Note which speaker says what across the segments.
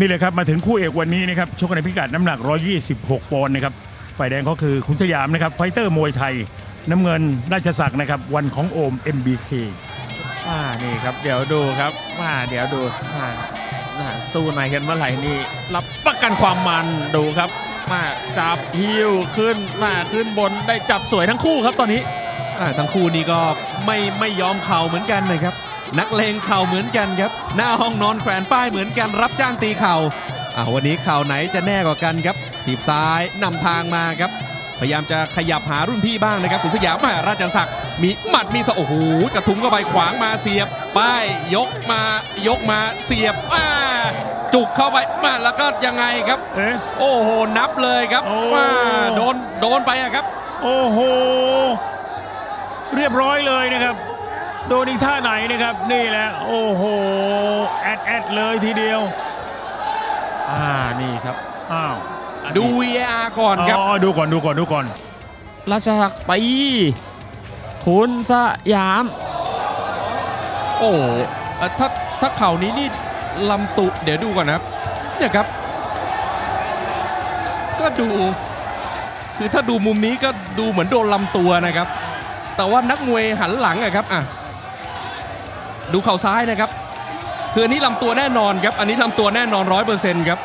Speaker 1: นี่เลยครับมาถึงคู่เอกวันนี้นะครับชกกันในพิกัดน้ำหนัก 126 ปอนด์นะครับฝ่ายแดงเขาคือคุณสยามนะครับไฟเตอร์มวยไทย น้ำเงินราชศักดิ์นะครับวันของโอม MBK
Speaker 2: อ่านี่ครับเดี๋ยวดูครับว่าเดี๋ยวดูอ่าอ่าสู้ในกันเมื่อไหร่นี่รับประกันความมันดูครับมาจับฮิวขึ้นมาขึ้นบนได้จับสวยทั้งคู่ครับตอนนี้
Speaker 3: อ่าทั้งคู่นี้ก็ไม่ไม่ยอมเข่าเหมือนกันนะครับ นักเลงเข่าเหมือนกันครับ หน้าห้องนอนแขวนป้ายเหมือนกันรับจ้างตีเข่าอ่าวันนี้เข่าไหนจะแน่กว่ากันครับถีบซ้ายนำทางมาครับ พยายามจะขยับหารุ่นพี่บ้างนะครับขุนสยามมาราชศักดิ์มีหมัดมีสะโอ้โหกระทุ้งเข้าไปขวางมาเสียบ ป้ายยกมายกมาเสียบอ่าจุกเข้าไปมาแล้วก็ยังไงครับ
Speaker 1: เอ๊ะ
Speaker 3: โอ้โหนับเลยครับ
Speaker 1: โอ้
Speaker 3: ว่าโดนโดนไปอะครับ
Speaker 1: โอ้โห เรียบร้อยเลยนะครับ โดนอีกท่าไหนนะครับ นี่แหละ โอ้โห แอดแอดเลยทีเดียว
Speaker 2: อ่านี่ครับ
Speaker 1: อ้าว
Speaker 3: ดู VAR ก่อนครับ
Speaker 1: อ๋อ ดูก่อนดูก่อนดูก่อน
Speaker 2: ราชศักดิ์ตีคุณสยาม
Speaker 3: โอ้เอ่อถ้าถ้าเข่านี้นี่ลำตุเดี๋ยวดูก่อนนะครับเนี่ยครับ ก็ดู คือถ้าดูมุมนี้ก็ดูเหมือนโดนลำตัวนะครับ แต่ว่านักมวยหันหลังอะครับอะ ดูเข่าซ้ายนะครับ คืออันนี้ลำตัวแน่นอนครับ อันนี้ลำตัวแน่นอนร้อยเปอร์เซ็นต์ครับ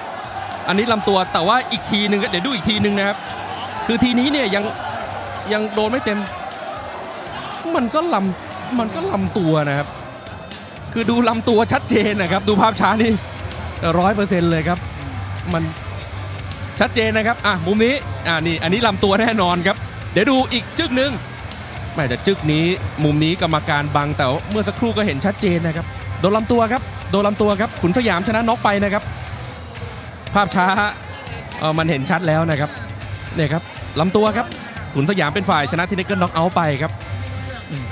Speaker 3: อันนี้ลำตัวแต่ว่าอีกทีหนึ่งเดี๋ยวดูอีกทีหนึ่งนะครับ คือทีนี้เนี่ยยังยังโดนไม่เต็ม มันก็ลำมันก็ลำตัวนะครับ คือดูลำตัวชัดเจนนะครับ ดูภาพช้านี่ร้อยเปอร์เซ็นต์เลยครับ มันชัดเจนนะครับ อะมุมนี้ อ่านี่ อันนี้ลำตัวแน่นอนครับ เดี๋ยวดูอีกจึกหนึ่ง ไม่แต่จึกนี้มุมนี้กรรมการบังแต่ว่าเมื่อสักครู่ก็เห็นชัดเจนนะครับโดนลำตัวครับโดนลำตัวครับขุนสยามชนะน็อกไปนะครับ ภาพช้าเออมันเห็นชัดแล้วนะครับเนี่ยครับลำตัวครับขุนสยามเป็นฝ่ายชนะที่นิกเกิลน็อกเอาท์ไปครับ